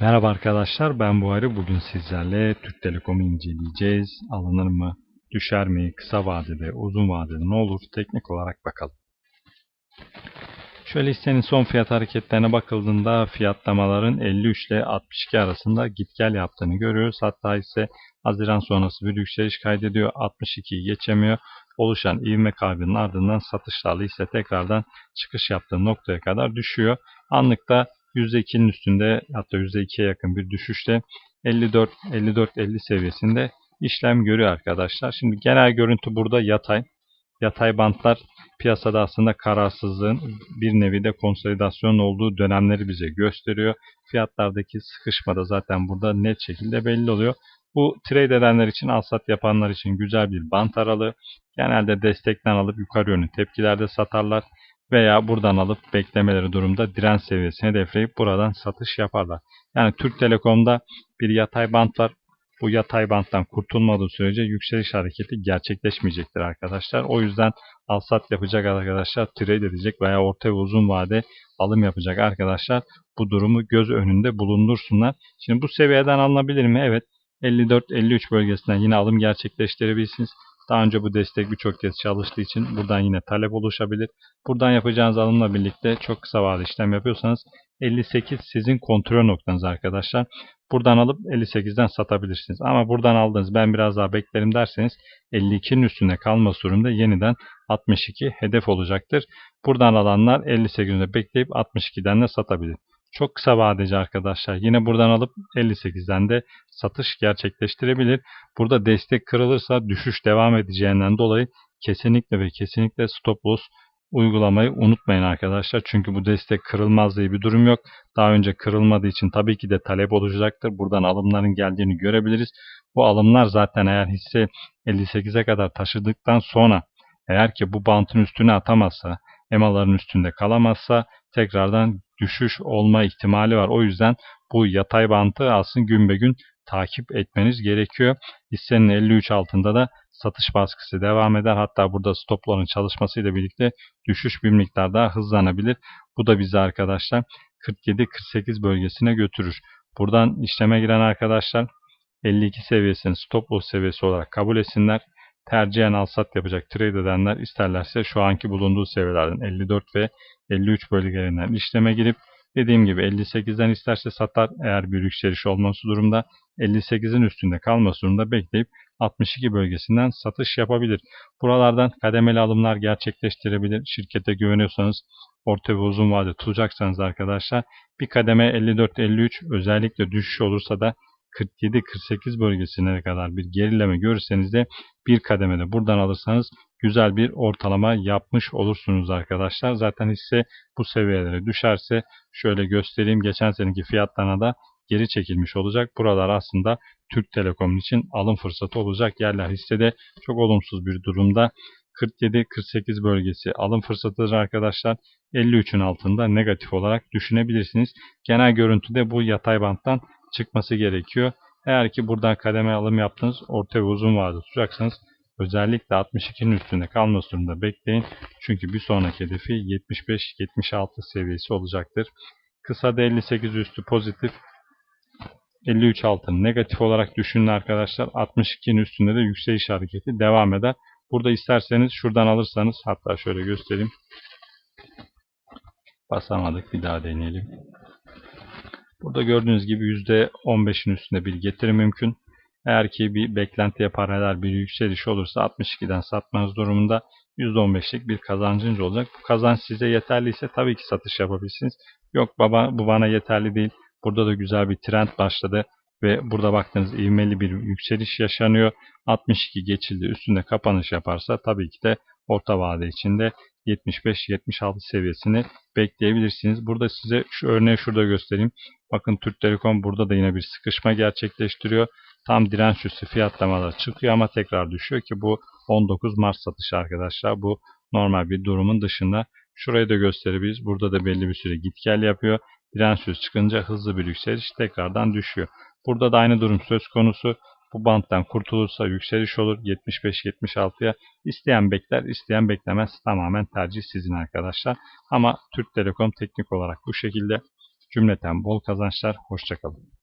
Merhaba arkadaşlar ben Buhari. Bugün sizlerle Türk Telekom'u inceleyeceğiz. Alınır mı? Düşer mi? Kısa vadede, uzun vadede ne olur? Teknik olarak bakalım. Şöyle hissenin son fiyat hareketlerine bakıldığında fiyatlamaların 53 ile 62 arasında git gel yaptığını görüyoruz. Hatta ise Haziran sonrası bir yükseliş kaydediyor. 62'yi geçemiyor. Oluşan ivme kaybının ardından satışlarla ise tekrardan çıkış yaptığı noktaya kadar düşüyor. Anlıkta %2'nin üstünde hatta %2'ye yakın bir düşüşte 54 54 50 seviyesinde işlem görüyor arkadaşlar. Şimdi genel görüntü burada yatay. Yatay bantlar piyasada aslında kararsızlığın bir nevi de konsolidasyon olduğu dönemleri bize gösteriyor. Fiyatlardaki sıkışma da zaten burada net şekilde belli oluyor. Bu trade edenler için, alsat yapanlar için güzel bir bant aralığı. Genelde destekten alıp yukarı yönlü tepkilerde satarlar veya buradan alıp beklemeleri durumda direnç seviyesini hedefleyip buradan satış yaparlar. Yani Türk Telekom'da bir yatay bant var. Bu yatay banttan kurtulmadığı sürece yükseliş hareketi gerçekleşmeyecektir arkadaşlar. O yüzden alsat yapacak arkadaşlar, trade edecek veya orta ve uzun vade alım yapacak arkadaşlar bu durumu göz önünde bulundursunlar. Şimdi bu seviyeden alınabilir mi? Evet. 54-53 bölgesinden yine alım gerçekleştirebilirsiniz. Daha önce bu destek birçok kez çalıştığı için buradan yine talep oluşabilir. Buradan yapacağınız alımla birlikte çok kısa vadeli işlem yapıyorsanız 58 sizin kontrol noktanız arkadaşlar. Buradan alıp 58'den satabilirsiniz. Ama buradan aldınız ben biraz daha beklerim derseniz 52'nin üstünde kalma durumda yeniden 62 hedef olacaktır. Buradan alanlar 58'de bekleyip 62'den de satabilir. Çok kısa vadeci arkadaşlar. Yine buradan alıp 58'den de satış gerçekleştirebilir. Burada destek kırılırsa düşüş devam edeceğinden dolayı kesinlikle ve kesinlikle stop loss uygulamayı unutmayın arkadaşlar. Çünkü bu destek kırılmaz diye bir durum yok. Daha önce kırılmadığı için tabii ki de talep olacaktır. Buradan alımların geldiğini görebiliriz. Bu alımlar zaten eğer hisse 58'e kadar taşıdıktan sonra eğer ki bu bantın üstüne atamazsa, emaların üstünde kalamazsa tekrardan düşüş olma ihtimali var. O yüzden bu yatay bantı aslında gün be gün takip etmeniz gerekiyor. Hissenin 53 altında da satış baskısı devam eder. Hatta burada stopların çalışmasıyla birlikte düşüş bir miktar daha hızlanabilir. Bu da bizi arkadaşlar 47-48 bölgesine götürür. Buradan işleme giren arkadaşlar 52 seviyesini stop loss seviyesi olarak kabul etsinler. Tercihen al-sat yapacak trade edenler isterlerse şu anki bulunduğu seviyelerden 54 ve 53 bölgelerinden işleme girip dediğim gibi 58'den isterse satar eğer bir yükseliş olması durumda 58'in üstünde kalması durumda bekleyip 62 bölgesinden satış yapabilir. Buralardan kademeli alımlar gerçekleştirebilir. Şirkete güveniyorsanız orta ve uzun vade tutacaksanız arkadaşlar bir kademe 54-53 özellikle düşüş olursa da 47-48 bölgesine kadar bir gerileme görürseniz de bir kademede buradan alırsanız güzel bir ortalama yapmış olursunuz arkadaşlar. Zaten hisse bu seviyelere düşerse şöyle göstereyim. Geçen seneki fiyatlarına da geri çekilmiş olacak. Buralar aslında Türk Telekom için alım fırsatı olacak yerler. Hissede çok olumsuz bir durumda. 47-48 bölgesi alım fırsatıdır arkadaşlar. 53'ün altında negatif olarak düşünebilirsiniz. Genel görüntüde bu yatay banttan çıkması gerekiyor. Eğer ki buradan kademe alım yaptınız, orta ve uzun vadede tutacaksanız özellikle 62'nin üstünde kalması durumunda bekleyin. Çünkü bir sonraki hedefi 75-76 seviyesi olacaktır. Kısa da 58 üstü pozitif, 53 altın negatif olarak düşünün arkadaşlar. 62'nin üstünde de yükseliş hareketi devam eder. Burada isterseniz şuradan alırsanız hatta şöyle göstereyim. Basamadık bir daha deneyelim. Burada gördüğünüz gibi %15'in üstünde bir getiri mümkün. Eğer ki bir beklentiye paralel bir yükseliş olursa 62'den satmanız durumunda %15'lik bir kazancınız olacak. Bu kazanç size yeterliyse tabii ki satış yapabilirsiniz. Yok baba bu bana yeterli değil. Burada da güzel bir trend başladı ve burada baktığınız ivmeli bir yükseliş yaşanıyor. 62 geçildi üstünde kapanış yaparsa tabii ki de orta vade içinde 75-76 seviyesini bekleyebilirsiniz. Burada size şu örneği şurada göstereyim. Bakın Türk Telekom burada da yine bir sıkışma gerçekleştiriyor. Tam direnç üstü fiyatlamalar çıkıyor ama tekrar düşüyor ki bu 19 Mart satışı arkadaşlar. Bu normal bir durumun dışında. Şurayı da gösterebiliriz. Burada da belli bir süre git gel yapıyor. Direnç üstü çıkınca hızlı bir yükseliş tekrardan düşüyor. Burada da aynı durum söz konusu. Bu banttan kurtulursa yükseliş olur 75-76'ya. İsteyen bekler, isteyen beklemez. Tamamen tercih sizin arkadaşlar. Ama Türk Telekom teknik olarak bu şekilde. Cümleten bol kazançlar. Hoşçakalın.